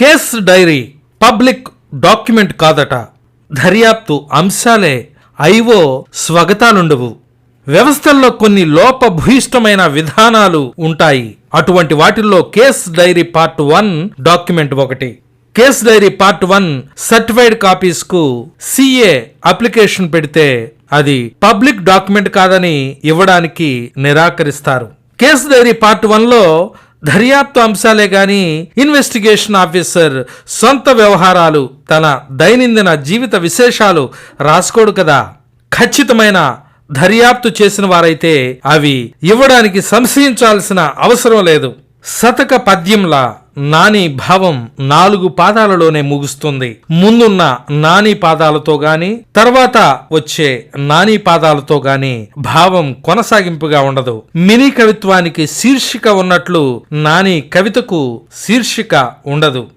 Case dairy public document కాదట. దర్యాప్తు అంశాలే io స్వగతాలుండవు. వ్యవస్థల్లో కొన్ని లోపభూయిష్టమైన విధానాలు ఉంటాయి. అటువంటి వాటిల్లో case diary part one document ఒకటి. Case diary part one certified కాపీస్కు CA application పెడితే అది పబ్లిక్ డాక్యుమెంట్ కాదని ఇవ్వడానికి నిరాకరిస్తారు. కేస్ డైరీ పార్ట్ వన్లో దర్యాప్తు అంశాలే గాని ఇన్వెస్టిగేషన్ ఆఫీసర్ సొంత వ్యవహారాలు తన దైనందిన జీవిత విశేషాలు రాసుకోడు కదా. ఖచ్చితమైన దర్యాప్తు చేసిన వారైతే అవి ఇవ్వడానికి సంశయించాల్సిన అవసరం లేదు. శతక పద్యంలా నాని భావం నాలుగు పాదాలలోనే ముగుస్తుంది. ముందున్న నాని పాదాలతో గాని తర్వాత వచ్చే నాని పాదాలతో గాని భావం కొనసాగింపుగా ఉండదు. మినీ కవిత్వానికి శీర్షిక ఉన్నట్లు నాని కవితకు శీర్షిక ఉండదు.